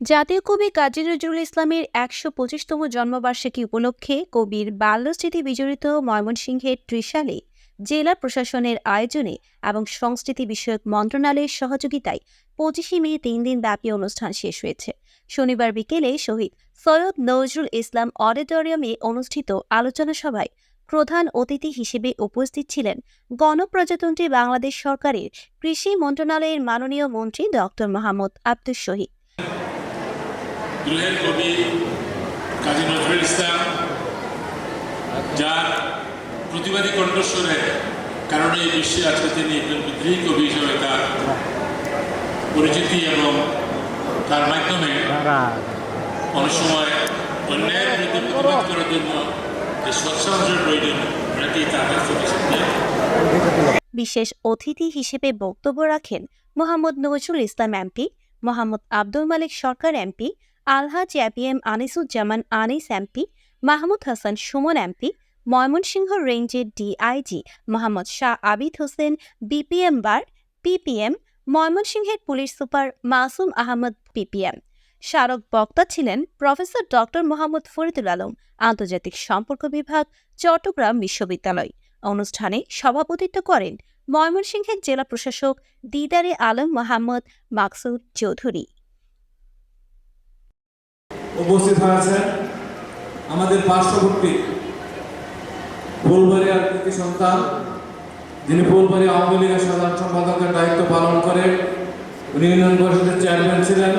জাতীয় কবি কাজী নজরুল ইসলামের একশো পঁচিশতম জন্মবার্ষিকী উপলক্ষে কবির বাল্যস্মৃতি বিজড়িত ময়মনসিংহের ত্রিশালে জেলা প্রশাসনের আয়োজনে এবং সংস্কৃতি বিষয়ক মন্ত্রণালয়ের সহযোগিতায় পঁচিশে মে তিন দিন ব্যাপী অনুষ্ঠান শেষ হয়েছে। শনিবার বিকেলে শহীদ সৈয়দ নজরুল ইসলাম অডিটোরিয়ামে অনুষ্ঠিত আলোচনা সভায় প্রধান অতিথি হিসেবে উপস্থিত ছিলেন গণপ্রজাতন্ত্রী বাংলাদেশ সরকারের কৃষি মন্ত্রণালয়ের মাননীয় মন্ত্রী ডক্টর মোহাম্মদ আব্দুস শহীদ। গৃহের কবি কাজী নজরুল ইসলাম, যার প্রতিবাদী কণ্ঠস্বরের কারণে এই বিশ্বে আজকে তিনি একজন বিদ্রোহী কবি হিসেবে তার পরিচিতি এবং তার মাধ্যমে অনেক সময় অন্যায়ের বিরুদ্ধে প্রতিবাদ করার জন্য যে সৎসাহসের প্রয়োজন এটাকেই তার কাছ বিশেষ অতিথি হিসেবে বক্তব্য রাখেন Mohammad Nazrul Islam MP, Mohammad Abdul Malik Sarkar MP Alhaj APM Anisuzzaman, Anis MP, Mahmud Hasan, Sumon MP, Mymensingh রেঞ্জের DIG Mohammad Shah Abid Hossain, BPM bar PPM, ময়মনসিংহের police super Masum Ahmad PPM. স্মারক বক্তা ছিলেন professor doctor Mohammad Faridul Alam, আন্তর্জাতিক সম্পর্ক বিভাগ, চট্টগ্রাম বিশ্ববিদ্যালয়। অনুষ্ঠানে সভাপতিত্ব করেন ময়মনসিংহের জেলা প্রশাসক দিদারে আলম মোহাম্মদ মাকসুদ চৌধুরী। উপস্থিত হয়েছেন আমাদের পার্শ্ববর্তী ফুলবাড়িয়ার কৃতি সন্তান। যিনি ফুলবাড়ি আওয়ামী লীগের সাধারণ সম্পাদকের দায়িত্ব পালন করে উনি ইউনিয়ন পরিষদের চেয়ারম্যান ছিলেন।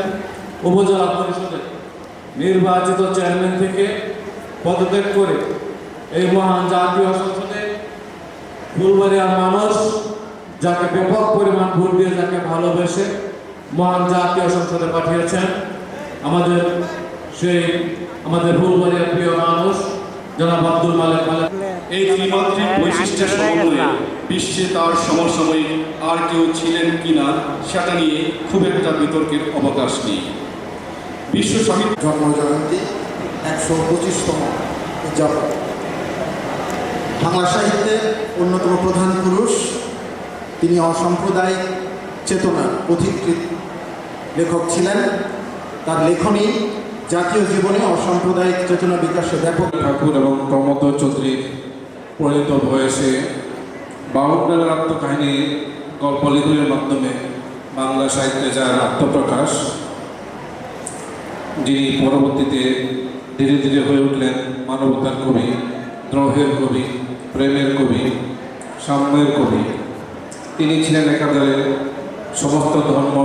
উপজেলা পরিষদের নির্বাচিত চেয়ারম্যান থেকে পদত্যাগ করে এই মহান জাতীয় সংসদে ফুলবাড়িয়ার মানুষ যাকে ব্যাপক পরিমাণ ভোট দিয়ে যাকে ভালোবেসে মহান জাতীয় সংসদে পাঠিয়েছেন। আমাদের সেই আমাদের ফুলবাড়িয়ার প্রিয় মানুষ, জনাব আব্দুল মালিক মালিক। এই ত্রিমাত্রিক বৈশিষ্ট্যের সমন্বয়ে বিশ্বে তার সমসাময়িক আর কেউ ছিলেন কিনা সেটা নিয়ে খুব একটা বিতর্কের অবকাশ নেই। বিশ্ব সাহিত্য জন্মজয়ন্তী একশো পঁচিশতম উদযাপন। বাংলা সাহিত্যের অন্যতম প্রধান পুরুষ, তিনি অসাম্প্রদায়িক চেতনার পথিকৃত লেখক ছিলেন। তার লেখনী জাতীয় জীবনে অসাম্প্রদায়িক চেতনা বিকাশে ব্যাপক ঠাকুর এবং প্রমোদ চৌধুরীর পরিণত বয়সে বাউন্ডারের আত্মকাহিনী গল্প লেখনের মাধ্যমে বাংলা সাহিত্যে যার আত্মপ্রকাশ, যিনি পরবর্তীতে ধীরে ধীরে হয়ে উঠলেন মানবতার কবি, দ্রোহের কবি, প্রেমের কবি, সাম্যের কবি। তিনি ছিলেন একাধারে সমস্ত ধর্ম